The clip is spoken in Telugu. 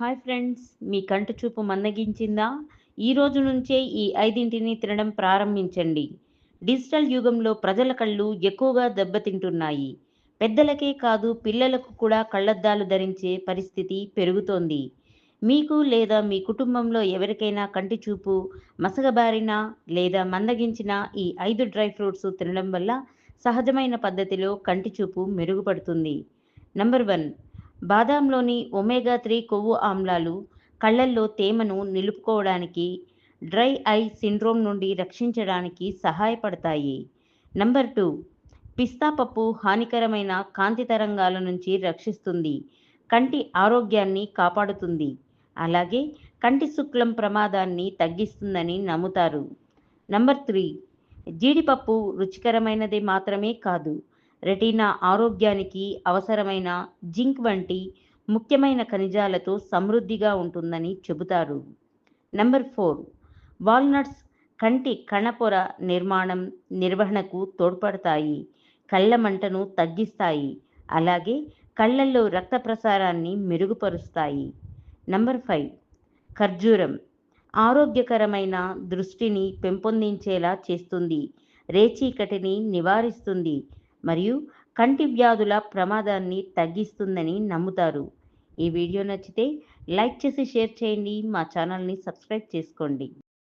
హాయ్ ఫ్రెండ్స్ మీ కంటి చూపు మందగించిందా ఈ రోజు నుంచే ఈ ఐదింటిని తినడం ప్రారంభించండి. డిజిటల్ యుగంలో ప్రజల కళ్ళు ఎక్కువగా దెబ్బతింటున్నాయి. పెద్దలకే కాదు పిల్లలకు కూడా కళ్ళద్దాలు ధరించే పరిస్థితి పెరుగుతోంది. మీకు లేదా మీ కుటుంబంలో ఎవరికైనా కంటి చూపు మసగబారిన లేదా మందగించిన ఈ ఐదు డ్రై ఫ్రూట్స్ తినడం వల్ల సహజమైన పద్ధతిలో కంటి చూపు మెరుగుపడుతుంది. నంబర్ వన్ బాదాంలోని ఒమేగా త్రీ కొవ్వు ఆమ్లాలు కళ్ళల్లో తేమను నిలుపుకోవడానికి డ్రై ఐ సిండ్రోమ్ నుండి రక్షించడానికి సహాయపడతాయి. నంబర్ టూ పిస్తా పప్పు హానికరమైన కాంతి తరంగాల నుంచి రక్షిస్తుంది కంటి ఆరోగ్యాన్ని కాపాడుతుంది అలాగే కంటి శుక్లం ప్రమాదాన్ని తగ్గిస్తుందని నమ్ముతారు. నంబర్ త్రీ జీడిపప్పు రుచికరమైనది మాత్రమే కాదు రెటీనా ఆరోగ్యానికి అవసరమైన జింక్ వంటి ముఖ్యమైన ఖనిజాలతో సమృద్ధిగా ఉంటుందని చెబుతారు. నెంబర్ ఫోర్ వాల్నట్స్ కంటి కణపొర నిర్మాణం నిర్వహణకు తోడ్పడతాయి. కళ్ళ మంటను తగ్గిస్తాయి. అలాగే కళ్ళల్లో రక్త ప్రసారాన్ని మెరుగుపరుస్తాయి. నంబర్ ఫైవ్ ఖర్జూరం ఆరోగ్యకరమైన దృష్టిని పెంపొందించేలా చేస్తుంది. రేచీకటిని నివారిస్తుంది. మరియు కంటి వ్యాధుల ప్రమాదాన్ని తగ్గిస్తుందని నమ్ముతారు. ఈ వీడియో నచ్చితే లైక్ చేసి షేర్ చేయండి. మా ఛానల్ని సబ్స్క్రైబ్ చేసుకోండి.